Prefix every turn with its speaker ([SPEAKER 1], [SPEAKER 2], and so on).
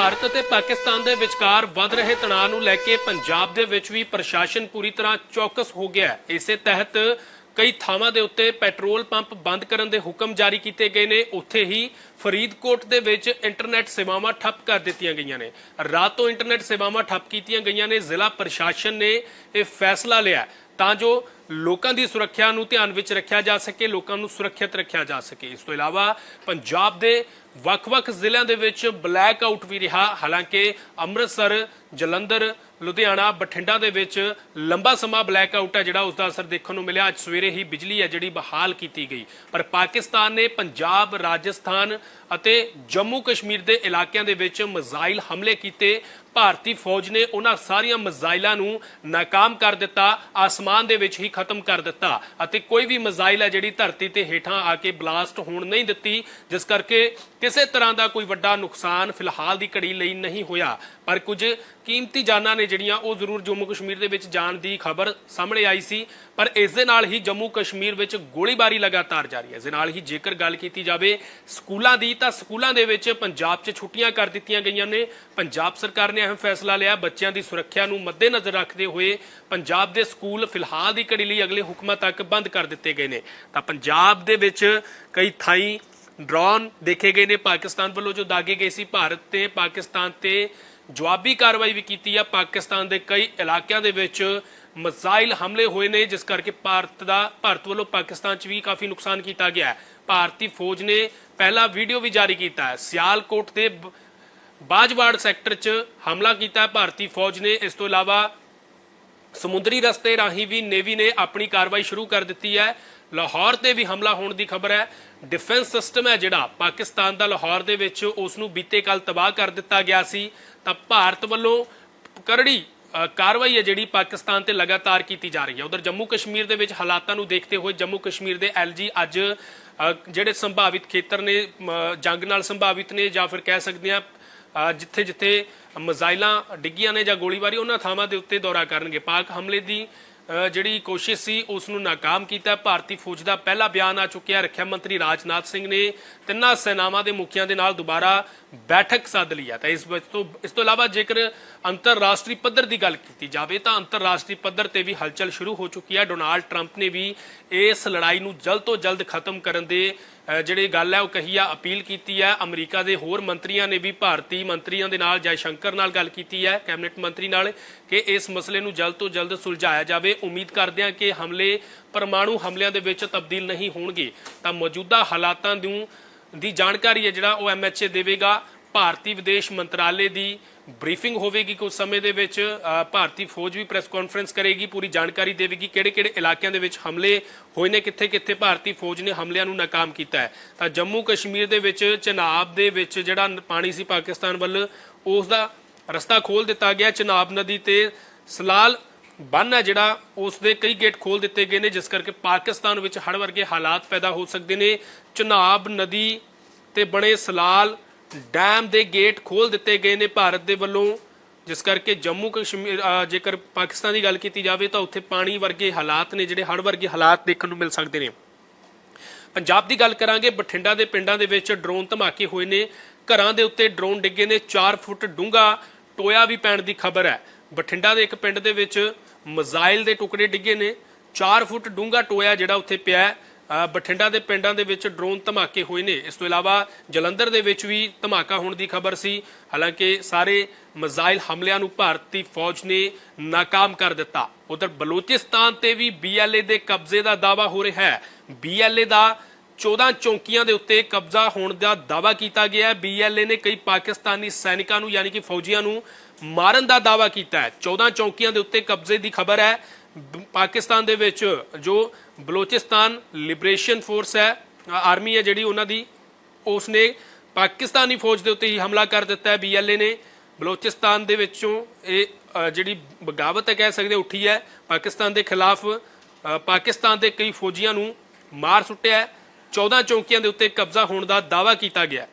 [SPEAKER 1] ਭਾਰਤ ਅਤੇ ਪਾਕਿਸਤਾਨ ਦੇ ਵਿਚਕਾਰ ਵੱਧ ਰਹੇ ਤਣਾਅ ਨੂੰ ਲੈ ਕੇ ਪੰਜਾਬ ਦੇ ਵਿੱਚ ਵੀ ਪ੍ਰਸ਼ਾਸਨ ਪੂਰੀ ਤਰ੍ਹਾਂ ਚੌਕਸ ਹੋ ਗਿਆ ਹੈ। ਇਸੇ ਤਹਿਤ ਕਈ ਥਾਵਾਂ ਦੇ ਉੱਤੇ ਪੈਟਰੋਲ ਪੰਪ ਬੰਦ ਕਰਨ ਦੇ ਹੁਕਮ ਜਾਰੀ ਕੀਤੇ ਗਏ ਨੇ। ਉੱਥੇ ਹੀ ਫਰੀਦਕੋਟ ਦੇ ਵਿੱਚ ਇੰਟਰਨੈਟ ਸੇਵਾਵਾਂ ਠੱਪ ਕਰ ਦਿੱਤੀਆਂ ਗਈਆਂ ਨੇ। ਰਾਤ ਤੋਂ ਇੰਟਰਨੈਟ ਸੇਵਾਵਾਂ ਠੱਪ ਕੀਤੀਆਂ ਗਈਆਂ ਨੇ। ਜ਼ਿਲ੍ਹਾ ਪ੍ਰਸ਼ਾਸਨ ਨੇ ਇਹ ਫੈਸਲਾ ਲਿਆ ਤਾਂ ਜੋ ਲੋਕਾਂ ਦੀ ਸੁਰੱਖਿਆ ਨੂੰ ਧਿਆਨ ਵਿੱਚ ਰੱਖਿਆ ਜਾ ਸਕੇ, ਲੋਕਾਂ ਨੂੰ ਸੁਰੱਖਿਅਤ ਰੱਖਿਆ ਜਾ ਸਕੇ। ਇਸ ਤੋਂ ਇਲਾਵਾ ਪੰਜਾਬ ਦੇ ਵੱਖ-ਵੱਖ ਜ਼ਿਲ੍ਹਿਆਂ ਦੇ ਵਿੱਚ ਬਲੈਕ ਆਊਟ ਵੀ ਰਿਹਾ। ਹਾਲਾਂਕਿ ਅੰਮ੍ਰਿਤਸਰ, ਜਲੰਧਰ ਲੁਧਿਆਣਾ ਬਠਿੰਡਾ ਦੇ ਵਿੱਚ ਲੰਬਾ ਸਮਾਂ ਬਲੈਕ ਆਊਟ ਹੈ, ਜਿਹੜਾ ਉਸ ਦਾ ਅਸਰ ਦੇਖਣ ਨੂੰ ਮਿਲਿਆ। ਅੱਜ ਸਵੇਰੇ ਹੀ ਬਿਜਲੀ ਹੈ, ਜਿਹੜੀ ਬਹਾਲ ਕੀਤੀ ਗਈ। ਪਰ ਪਾਕਿਸਤਾਨ ਨੇ ਪੰਜਾਬ, ਰਾਜਸਥਾਨ ਅਤੇ ਜੰਮੂ ਕਸ਼ਮੀਰ ਦੇ ਇਲਾਕਿਆਂ ਦੇ ਵਿੱਚ ਮਿਜ਼ਾਈਲ ਹਮਲੇ ਕੀਤੇ। ਭਾਰਤੀ ਫੌਜ ਨੇ ਉਹਨਾਂ ਸਾਰੀਆਂ ਮਿਜ਼ਾਈਲਾਂ ਨੂੰ ਨਾਕਾਮ ਕਰ ਦਿੱਤਾ, ਆਸਮਾਨ ਦੇ ਵਿੱਚ ਹੀ ਖਤਮ ਕਰ ਦਿੱਤਾ ਅਤੇ ਕੋਈ ਵੀ ਮਿਜ਼ਾਈਲ ਹੈ ਜਿਹੜੀ ਧਰਤੀ ਤੇ ਹੇਠਾਂ ਆ ਕੇ ਬਲਾਸਟ ਹੋਣ ਨਹੀਂ ਦਿੱਤੀ, ਜਿਸ ਕਰਕੇ ਕਿਸੇ ਤਰ੍ਹਾਂ ਦਾ ਕੋਈ ਵੱਡਾ ਨੁਕਸਾਨ ਫਿਲਹਾਲ ਦੀ ਘੜੀ ਲਈ ਨਹੀਂ ਹੋਇਆ। ਪਰ ਕੁਝ ਕੀਮਤੀ ਜਾਨਾਂ ਨੇ ਜਿਹੜੀਆਂ ਉਹ ਜ਼ਰੂਰ ਜੰਮੂ ਕਸ਼ਮੀਰ ਦੇ ਵਿੱਚ ਜਾਣ ਦੀ ਖਬਰ ਸਾਹਮਣੇ ਆਈ ਸੀ, ਪਰ ਇਸ ਦੇ ਨਾਲ ਹੀ ਜੰਮੂ ਕਸ਼ਮੀਰ ਵਿੱਚ ਗੋਲੀਬਾਰੀ ਲਗਾਤਾਰ ਜਾਰੀ ਹੈ। ਇਸ ਦੇ ਨਾਲ ਹੀ ਜੇਕਰ ਗੱਲ ਕੀਤੀ ਜਾਵੇ, ਸਕੂਲਾਂ ਦੀ ਤਾਂ ਸਕੂਲਾਂ ਦੇ ਵਿੱਚ ਪੰਜਾਬ 'ਚ ਛੁੱਟੀਆਂ ਕਰ ਦਿੱਤੀਆਂ ਗਈਆਂ ਨੇ। ਪੰਜਾਬ ਸਰਕਾਰ ਨੇ ਅਹਿਮ ਫੈਸਲਾ ਲਿਆ। ਬੱਚਿਆਂ ਦੀ ਸੁਰੱਖਿਆ ਨੂੰ ਮੱਦੇਨਜ਼ਰ ਰੱਖਦੇ ਹੋਏ ਪੰਜਾਬ ਦੇ ਸਕੂਲ ਫਿਲਹਾਲ ਦੀ ਘੜੀ ਲਈ ਅਗਲੇ ਹੁਕਮਾਂ ਤੱਕ ਬੰਦ ਕਰ ਦਿੱਤੇ ਗਏ ਨੇ। ਤਾਂ ਪੰਜਾਬ ਦੇ ਵਿੱਚ ਕਈ ਥਾਈਂ ਡਰੋਨ ਦੇਖੇ ਗਏ ਨੇ। ਪਾਕਿਸਤਾਨ ਵੱਲੋਂ ਜੋ ਦਾਗੇ ਗਏ ਸੀ, ਭਾਰਤ ਤੇ ਪਾਕਿਸਤਾਨ ਤੇ ਜਵਾਬੀ ਕਾਰਵਾਈ ਵੀ ਕੀਤੀ ਆ। ਪਾਕਿਸਤਾਨ ਦੇ ਕਈ ਇਲਾਕਿਆਂ ਦੇ ਵਿੱਚ ਮਿਜ਼ਾਈਲ ਹਮਲੇ ਹੋਏ ਨੇ, ਜਿਸ ਕਰਕੇ ਭਾਰਤ ਦਾ ਭਾਰਤ ਵੱਲੋਂ ਪਾਕਿਸਤਾਨ 'ਚ ਵੀ ਕਾਫੀ ਨੁਕਸਾਨ ਕੀਤਾ ਗਿਆ ਹੈ। ਭਾਰਤੀ ਫੌਜ ਨੇ ਪਹਿਲਾ ਵੀਡੀਓ ਵੀ ਜਾਰੀ ਕੀਤਾ ਹੈ। ਸਿਆਲਕੋਟ ਦੇ ਬਾਜਵਾੜ ਸੈਕਟਰ 'ਚ ਹਮਲਾ ਕੀਤਾ ਹੈ। ਭਾਰਤੀ ਫੌਜ ਨੇ ਇਸ ਤੋਂ ਇਲਾਵਾ ਸਮੁੰਦਰੀ ਰਸਤੇ ਰਾਹੀਂ ਵੀ ਨੇਵੀ ਨੇ ਆਪਣੀ ਕਾਰਵਾਈ ਸ਼ੁਰੂ ਕਰ ਦਿੱਤੀ ਹੈ। ਲਾਹੌਰ ਤੇ ਵੀ ਹਮਲਾ ਹੋਣ ਦੀ ਖਬਰ ਹੈ। ਡਿਫੈਂਸ ਸਿਸਟਮ ਹੈ ਜਿਹੜਾ ਪਾਕਿਸਤਾਨ ਦਾ ਲਾਹੌਰ ਦੇ ਵਿੱਚ, ਉਸ ਨੂੰ ਬੀਤੇ ਕੱਲ ਤਬਾਹ ਕਰ ਦਿੱਤਾ ਗਿਆ ਸੀ। ਤਾਂ ਭਾਰਤ ਵੱਲੋਂ ਕਰੜੀ ਕਾਰਵਾਈ ਹੈ ਜਿਹੜੀ ਪਾਕਿਸਤਾਨ ਤੇ ਲਗਾਤਾਰ ਕੀਤੀ ਜਾ ਰਹੀ ਹੈ। ਉਧਰ ਜੰਮੂ ਕਸ਼ਮੀਰ ਦੇ ਵਿੱਚ ਹਾਲਾਤਾਂ ਨੂੰ ਦੇਖਦੇ ਹੋਏ ਜੰਮੂ ਕਸ਼ਮੀਰ ਦੇ ਐਲਜੀ ਅੱਜ ਜਿਹੜੇ ਸੰਭਾਵਿਤ ਖੇਤਰ ਨੇ ਜੰਗ ਨਾਲ ਸੰਭਾਵਿਤ ਨੇ ਜਾਂ ਫਿਰ ਕਹਿ ਸਕਦੇ ਆ ਜਿੱਥੇ ਜਿੱਥੇ ਮਿਜ਼ਾਈਲਾਂ ਡਿੱਗੀਆਂ ਨੇ ਜਾਂ ਗੋਲੀਬਾਰੀ ਉਹਨਾਂ ਥਾਵਾਂ ਦੇ ਉੱਤੇ ਦੌਰਾ ਕਰਨਗੇ। ਪਾਕ ਹਮਲੇ ਦੀ ਜਿਹੜੀ ਕੋਸ਼ਿਸ਼ ਸੀ ਉਸ ਨੂੰ ਨਾਕਾਮ ਕੀਤਾ। ਭਾਰਤੀ ਫੌਜ ਦਾ ਪਹਿਲਾ ਬਿਆਨ ਆ ਚੁੱਕਿਆ। ਰੱਖਿਆ ਮੰਤਰੀ ਰਾਜਨਾਥ ਸਿੰਘ ਨੇ ਤਿੰਨਾਂ ਸੈਨਾਵਾਂ ਦੇ ਮੁਖੀਆਂ ਦੇ ਨਾਲ ਦੁਬਾਰਾ ਬੈਠਕ ਸੱਦ ਲਈ ਹੈ ਤਾਂ ਇਸ ਵਿੱਚ ਤੋਂ ਇਸ ਤੋਂ ਇਲਾਵਾ ਜੇਕਰ ਅੰਤਰਰਾਸ਼ਟਰੀ ਪੱਧਰ ਦੀ ਗੱਲ ਕੀਤੀ ਜਾਵੇ ਤਾਂ ਅੰਤਰਰਾਸ਼ਟਰੀ ਪੱਧਰ ਤੇ ਵੀ ਹਲਚਲ ਸ਼ੁਰੂ ਹੋ ਚੁੱਕੀ ਹੈ ਡੋਨਾਲਡ ਟਰੰਪ ਨੇ ਵੀ ਇਸ ਲੜਾਈ ਨੂੰ ਜਲਦ ਤੋਂ ਜਲਦ ਖਤਮ ਕਰਨ ਦੇ ਅ, ਜਿਹੜੀ ਗੱਲ ਹੈ ਉਹ ਕਹੀ ਆ ਅਪੀਲ ਕੀਤੀ ਹੈ ਅਮਰੀਕਾ ਦੇ ਹੋਰ ਮੰਤਰੀਆਂ ਨੇ ਵੀ ਭਾਰਤੀ ਮੰਤਰੀਆਂ ਦੇ ਨਾਲ ਜੈ ਸ਼ੰਕਰ ਨਾਲ ਗੱਲ ਕੀਤੀ ਹੈ ਕੈਬਨਿਟ ਮੰਤਰੀ ਨਾਲ ਕਿ ਇਸ ਮਸਲੇ ਨੂੰ ਜਲਦ ਤੋਂ ਜਲਦ ਸੁਲਝਾਇਆ ਜਾਵੇ। ਉਮੀਦ ਕਰਦੇ ਹਾਂ ਕਿ ਹਮਲੇ, ਪਰਮਾਣੂ ਹਮਲਿਆਂ ਦੇ ਵਿੱਚ ਤਬਦੀਲ ਨਹੀਂ ਹੋਣਗੇ। ਤਾਂ ਮੌਜੂਦਾ ਹਾਲਾਤਾਂ ਨੂੰ, ਦੀ ਜਾਣਕਾਰੀ ਹੈ ਜਿਹੜਾ ਉਹ ਐਮਐਚਏ ਦੇਵੇਗਾ। ਭਾਰਤੀ ਵਿਦੇਸ਼ ਮੰਤਰਾਲੇ ਦੀ ਬਰੀਫਿੰਗ ਹੋਵੇਗੀ ਕੁਝ ਸਮੇਂ ਦੇ ਵਿੱਚ। ਭਾਰਤੀ ਫੌਜ ਵੀ ਪ੍ਰੈਸ ਕਾਨਫਰੰਸ ਕਰੇਗੀ, ਪੂਰੀ ਜਾਣਕਾਰੀ ਦੇਵੇਗੀ ਕਿਹੜੇ-ਕਿਹੜੇ ਇਲਾਕਿਆਂ ਦੇ ਵਿੱਚ ਹਮਲੇ ਹੋਏ ਨੇ, ਕਿੱਥੇ-ਕਿੱਥੇ ਭਾਰਤੀ ਫੌਜ ਨੇ ਹਮਲਿਆਂ ਨੂੰ ਨਾਕਾਮ ਕੀਤਾ ਹੈ। ਤਾਂ ਜੰਮੂ ਕਸ਼ਮੀਰ ਦੇ ਵਿੱਚ, ਚਨਾਬ ਦੇ ਵਿੱਚ ਜਿਹੜਾ ਪਾਣੀ ਸੀ ਪਾਕਿਸਤਾਨ ਵੱਲ, ਉਸ ਦਾ ਰਸਤਾ ਖੋਲ ਦਿੱਤਾ ਗਿਆ। ਚਨਾਬ ਨਦੀ ਤੇ ਸਲਾਲ ਬੰਨ ਹੈ ਜਿਹੜਾ ਉਸ ਦੇ ਕਈ ਗੇਟ ਖੋਲ ਦਿੱਤੇ ਗਏ ਨੇ, ਜਿਸ ਕਰਕੇ ਪਾਕਿਸਤਾਨ ਵਿੱਚ ਹੜ੍ਹ ਵਰਗੇ ਹਾਲਾਤ ਪੈਦਾ ਹੋ ਸਕਦੇ ਨੇ। ਚਨਾਬ ਨਦੀ ਤੇ ਬਣੇ ਸਲਾਲ ਡੈਮ ਦੇ ਗੇਟ ਖੋਲ ਦਿੱਤੇ ਗਏ ਨੇ ਭਾਰਤ ਦੇ ਵੱਲੋਂ, ਜਿਸ ਕਰਕੇ ਜੰਮੂ ਕਸ਼ਮੀਰ ਜੇਕਰ ਪਾਕਿਸਤਾਨ ਦੀ ਗੱਲ ਕੀਤੀ ਜਾਵੇ ਤਾਂ ਉੱਥੇ ਪਾਣੀ ਵਰਗੇ ਹਾਲਾਤ ਨੇ, ਜਿਹੜੇ ਹੜ੍ਹ ਵਰਗੇ ਹਾਲਾਤ ਦੇਖਣ ਨੂੰ ਮਿਲ ਸਕਦੇ ਨੇ। ਪੰਜਾਬ ਦੀ ਗੱਲ ਕਰਾਂਗੇ, ਬਠਿੰਡਾ ਦੇ ਪਿੰਡਾਂ ਦੇ ਵਿੱਚ ਡਰੋਨ ਧਮਾਕੇ ਹੋਏ ਨੇ। ਘਰਾਂ ਦੇ ਉੱਤੇ ਡਰੋਨ ਡਿੱਗੇ ਨੇ 4 ਫੁੱਟ ਡੂੰਘਾ ਟੋਇਆ ਵੀ ਪੈਣ ਦੀ ਖਬਰ ਹੈ। ਬਠਿੰਡਾ ਦੇ ਇੱਕ ਪਿੰਡ ਦੇ ਵਿੱਚ ਮਿਜ਼ਾਈਲ ਦੇ ਟੁਕੜੇ ਡਿੱਗੇ ਨੇ। 4 ਫੁੱਟ ਡੂੰਘਾ ਟੋਇਆ ਜਿਹੜਾ ਉੱਥੇ ਪਿਆ ਹੈ ਬਠਿੰਡਾ ਦੇ ਪਿੰਡਾਂ ਦੇ ਵਿੱਚ ਡਰੋਨ ਧਮਾਕੇ ਹੋਏ ਨੇ। ਇਸ ਤੋਂ ਇਲਾਵਾ ਜਲੰਧਰ ਦੇ ਵਿੱਚ ਵੀ ਧਮਾਕਾ ਹੋਣ ਦੀ ਖਬਰ ਸੀ। ਹਾਲਾਂਕਿ ਸਾਰੇ ਮਿਜ਼ਾਈਲ ਹਮਲਿਆਂ ਨੂੰ ਭਾਰਤੀ ਫੌਜ ਨੇ ਨਾਕਾਮ ਕਰ ਦਿੱਤਾ। ਉਧਰ ਬਲੂਚਿਸਤਾਨ ਤੇ ਵੀ ਬੀਐਲਏ ਦੇ ਕਬਜ਼ੇ ਦਾ ਦਾਵਾ ਹੋ ਰਿਹਾ ਹੈ। ਬੀਐਲਏ ਦਾ 14 ਚੌਂਕੀਆਂ ਦੇ ਉੱਤੇ ਕਬਜ਼ਾ ਹੋਣ ਦਾ ਦਾਵਾ ਕੀਤਾ ਗਿਆ ਹੈ। ਬੀਐਲਏ ਨੇ ਕਈ ਪਾਕਿਸਤਾਨੀ ਸੈਨਿਕਾਂ ਨੂੰ, ਯਾਨੀ ਕਿ ਫੌਜੀਆਂ ਨੂੰ ਮਾਰਨ ਦਾ ਦਾਵਾ ਕੀਤਾ ਹੈ। 14 ਚੌਂਕੀਆਂ ਦੇ ਉੱਤੇ ਕਬਜ਼ੇ ਦੀ ਖਬਰ ਹੈ। ਪਾਕਿਸਤਾਨ ਦੇ ਵਿੱਚ ਜੋ ਬਲੋਚਿਸਤਾਨ ਲਿਬਰੇਸ਼ਨ ਫੋਰਸ ਹੈ ਆਰਮੀ ਹੈ ਜਿਹੜੀ ਉਹਨਾਂ ਦੀ ਉਸ ਨੇ ਪਾਕਿਸਤਾਨੀ ਫੌਜ ਦੇ ਉੱਤੇ ਹੀ ਹਮਲਾ ਕਰ ਦਿੱਤਾ ਹੈ। ਬੀਐਲਏ ਨੇ ਬਲੋਚਿਸਤਾਨ ਦੇ ਵਿੱਚੋਂ ਇਹ ਜਿਹੜੀ ਬਗਾਵਤ ਹੈ ਕਹਿ ਸਕਦੇ, ਉੱਠੀ ਹੈ। ਪਾਕਿਸਤਾਨ ਦੇ ਖਿਲਾਫ ਪਾਕਿਸਤਾਨ ਦੇ ਕਈ ਫੌਜੀਆਂ ਨੂੰ ਮਾਰ ਸੁੱਟਿਆ ਹੈ। 14 ਚੌਂਕੀਆਂ ਦੇ ਉੱਤੇ ਕਬਜ਼ਾ ਹੋਣ ਦਾ ਦਾਅਵਾ ਕੀਤਾ ਗਿਆ